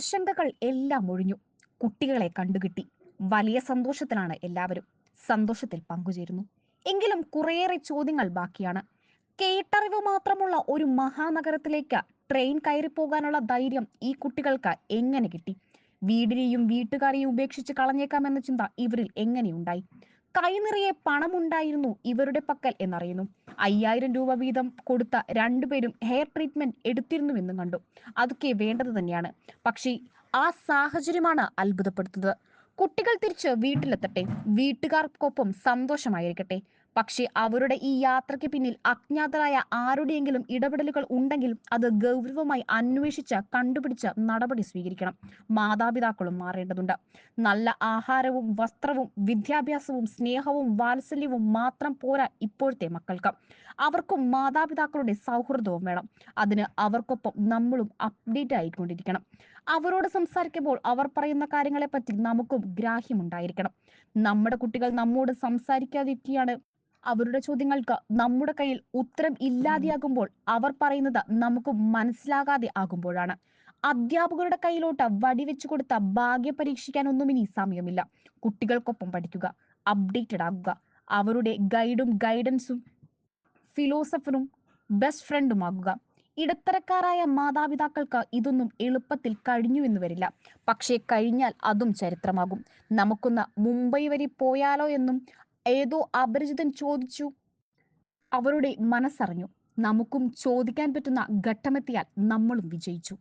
ആശങ്കകൾ എല്ലാം ഒഴിഞ്ഞു. കുട്ടികളെ കണ്ടുകിട്ടി. വലിയ സന്തോഷത്തിലാണ് എല്ലാവരും. സന്തോഷത്തിൽ പങ്കുചേരുന്നു. എങ്കിലും കുറേയേറെ ചോദ്യങ്ങൾ ബാക്കിയാണ്. കേട്ടറിവ് മാത്രമുള്ള ഒരു മഹാനഗരത്തിലേക്ക് ട്രെയിൻ കയറിപ്പോകാനുള്ള ധൈര്യം ഈ കുട്ടികൾക്ക് എങ്ങനെ കിട്ടി? വീടിനെയും വീട്ടുകാരെയും ഉപേക്ഷിച്ച് കളഞ്ഞേക്കാമെന്ന ചിന്ത ഇവരിൽ എങ്ങനെയുണ്ടായി? കൈനിറയെ പണമുണ്ടായിരുന്നു ഇവരുടെ പക്കൽ എന്നറിയുന്നു. അയ്യായിരം രൂപ വീതം കൊടുത്ത രണ്ടുപേരും ഹെയർ ട്രീറ്റ്മെന്റ് എടുത്തിരുന്നുവെന്നും കണ്ടു. അതൊക്കെ വേണ്ടത് തന്നെയാണ്. പക്ഷേ ആ സാഹചര്യമാണ് അത്ഭുതപ്പെടുത്തുന്നത്. കുട്ടികൾ തിരിച്ച് വീട്ടിലെത്തട്ടെ. വീട്ടുകാർക്കൊപ്പം സന്തോഷമായിരിക്കട്ടെ. പക്ഷേ അവരുടെ ഈ യാത്രയ്ക്ക് പിന്നിൽ അജ്ഞാതരായ ആരുടെയെങ്കിലും ഇടപെടലുകൾ ഉണ്ടെങ്കിൽ അത് ഗൗരവമായി അന്വേഷിച്ച് കണ്ടുപിടിച്ച് നടപടി സ്വീകരിക്കണം. മാതാപിതാക്കളും മാറേണ്ടതുണ്ട്. നല്ല ആഹാരവും വസ്ത്രവും വിദ്യാഭ്യാസവും സ്നേഹവും വാത്സല്യവും മാത്രം പോരാ ഇപ്പോഴത്തെ മക്കൾക്ക്. അവർക്കും മാതാപിതാക്കളുടെ സൗഹൃദവും വേണം. അതിന് അവർക്കൊപ്പം നമ്മളും അപ്ഡേറ്റ് ആയിക്കൊണ്ടിരിക്കണം. അവരോട് സംസാരിക്കുമ്പോൾ അവർ പറയുന്ന കാര്യങ്ങളെപ്പറ്റി നമുക്കും ഗ്രാഹ്യമുണ്ടായിരിക്കണം നമ്മുടെ കുട്ടികൾ നമ്മോട് സംസാരിക്കാതിരിക്കുകയാണ് അവരുടെ ചോദ്യങ്ങൾക്ക് നമ്മുടെ കയ്യിൽ ഉത്തരം ഇല്ലാതെയാകുമ്പോൾ അവർ പറയുന്നത് നമുക്ക് മനസ്സിലാകാതെ ആകുമ്പോഴാണ്. അധ്യാപകരുടെ കയ്യിലോട്ട് വടിവെച്ചു കൊടുത്ത ഭാഗ്യ പരീക്ഷിക്കാനൊന്നും ഇനി സമയമില്ല. കുട്ടികൾക്കൊപ്പം പഠിക്കുക അപ്ഡേറ്റഡ് ആകുക. അവരുടെ ഗൈഡും ഗൈഡൻസും ഫിലോസഫറും ബെസ്റ്റ് ഫ്രണ്ടുമാകുക ഇടത്തരക്കാരായ മാതാപിതാക്കൾക്ക് ഇതൊന്നും എളുപ്പത്തിൽ കഴിഞ്ഞു എന്ന് വരില്ല. പക്ഷേ കഴിഞ്ഞാൽ അതും ചരിത്രമാകും. നമുക്കൊന്ന് മുംബൈ വരെ പോയാലോ എന്നും ഏതോ അപരിചിതൻ ചോദിച്ചു. അവരുടെ മനസ്സറിഞ്ഞു. നമുക്കും ചോദിക്കാൻ പറ്റുന്ന ഘട്ടമെത്തിയാൽ നമ്മളും വിജയിച്ചു.